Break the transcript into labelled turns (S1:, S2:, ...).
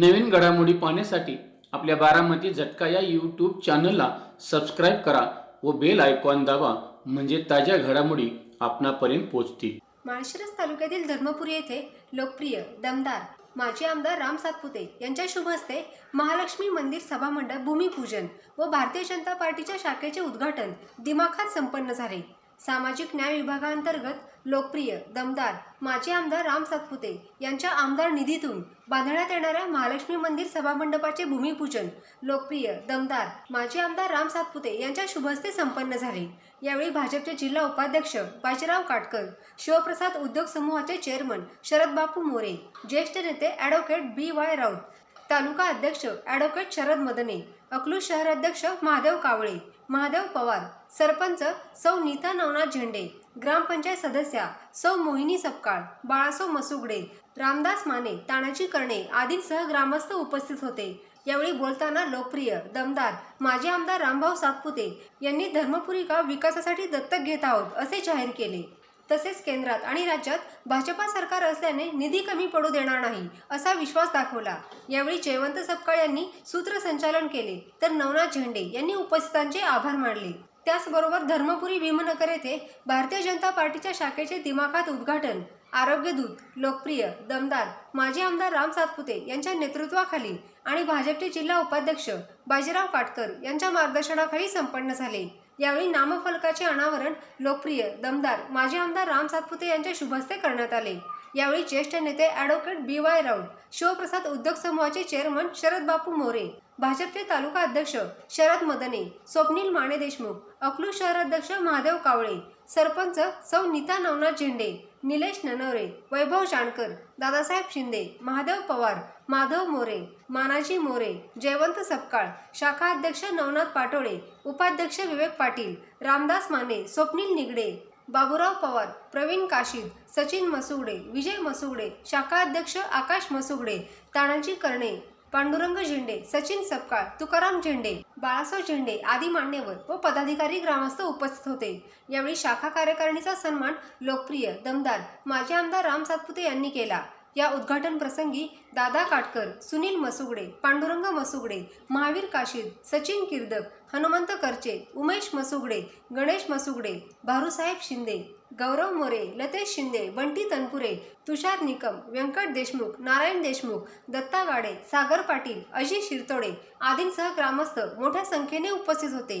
S1: नवीन घडामोडी पाहण्यासाठी आपल्या बारामती झटका या यूट्यूब चॅनलला सबस्क्राईब करा व बेल आयकॉन दाबा म्हणजे ताज्या घडामोडी आपणापर्यंत पोहोचतील.
S2: माळशिरस तालुक्यातील धर्मपुरी येथे लोकप्रिय दमदार माजी आमदार राम सातपुते यांच्या शुभ हस्ते महालक्ष्मी मंदिर सभामंडप भूमिपूजन व भारतीय जनता पार्टीच्या शाखेचे उद्घाटन दिमाखात संपन्न झाले. सामाजिक न्याय विभागांतर्गत लोकप्रिय दमदार माजी आमदार राम सातपुते यांच्या आमदार निधीतून बांधण्यात येणाऱ्या महालक्ष्मी मंदिर सभामंडपाचे भूमिपूजन लोकप्रिय दमदार माजी आमदार राम सातपुते यांच्या शुभहस्ते संपन्न झाले. यावेळी भाजपचे जिल्हा उपाध्यक्ष बाजीराव काटकर शिवप्रसाद उद्योग समूहाचे चेअरमन शरद बापू मोरे ज्येष्ठ नेते advocate B Y Raut taluka अध्यक्ष ॲडव्होकेट शरद मदने अकलूज शहर अध्यक्ष महादेव कावळे महादेव पवार सरपंच सौ नीता नवनाथ झेंडे ग्रामपंचायत सदस्या सौ मोहिनी सपकाळ बाळासो मसुगडे रामदास माने तानाजी कर्णे आदींसह ग्रामस्थ उपस्थित होते. यावेळी बोलताना लोकप्रिय दमदार माजी आमदार रामभाऊ सातपुते यांनी धर्मपुरी गाव विकासासाठी दत्तक घेत आहोत असे जाहीर केले. तसेच केंद्रात आणि राज्यात भाजपा सरकार असल्याने निधी कमी पडू देणार नाही असा विश्वास दाखवला. यावेळी जयवंत सपकाळ यांनी सूत्रसंचालन केले तर नवनाथ झेंडे यांनी उपस्थितांचे आभार मानले. त्याचबरोबर धर्मपुरी भीमनगर येथे भारतीय जनता पार्टीच्या शाखेचे दिमाखात उद्घाटन आरोग्यदूत लोकप्रिय दमदार माजी आमदार राम सातपुते यांच्या नेतृत्वाखाली आणि भाजपचे जिल्हा उपाध्यक्ष बाजीराव काटकर यांच्या मार्गदर्शनाखाली संपन्न झाले. यावेळी नामफलकाचे अनावरण लोकप्रिय दमदार माजी आमदार राम सातपुते यांच्या शुभहस्ते करण्यात आले. यावेळी ज्येष्ठ नेते advocate B Y Raut Shivprasad Udyog समूहाचे चेअरमन शरद बापू मोरे भाजपचे तालुका अध्यक्ष शरद मदने स्वप्नील माने देशमुख अकलू शहराध्यक्ष महादेव कावळे सरपंच सौ नीता नवनाथ झेंडे निलेश ननवरे वैभव जानकर दादासाहेब शिंदे महादेव पवार माधव मोरे मानाजी मोरे जयवंत सपकाळ शाखा अध्यक्ष नवनाथ पाटोळे उपाध्यक्ष विवेक पाटील रामदास माने स्वप्नील निगडे बाबूराव पवार प्रवीण काशीद सचिन मसुगडे विजय मसुगडे शाखा अध्यक्ष आकाश मसुगडे तानाजी कर्णे पांडुरंग झेंडे सचिन सपकाळ तुकाराम झेंडे बाळासाहेब झेंडे आदी मान्यवर व पदाधिकारी ग्रामस्थ उपस्थित होते. यावेळी शाखा कार्यकारिणीचा सन्मान लोकप्रिय दमदार माजी आमदार राम सातपुते यांनी केला. या उद्घाटन प्रसंगी दादा काटकर सुनील मसुगडे पांडुरंग मसुगडे महावीर काशीद सचिन किर्दक हनुमंत करचे उमेश मसुगडे गणेश मसुगडे भारूसाहेब शिंदे गौरव मोरे लतेश शिंदे बंटी तनपुरे तुषार निकम व्यंकट देशमुख नारायण देशमुख दत्ता गाडे सागर पाटील अजित शिरतोडे आदींसह ग्रामस्थ मोठ्या संख्येने उपस्थित होते.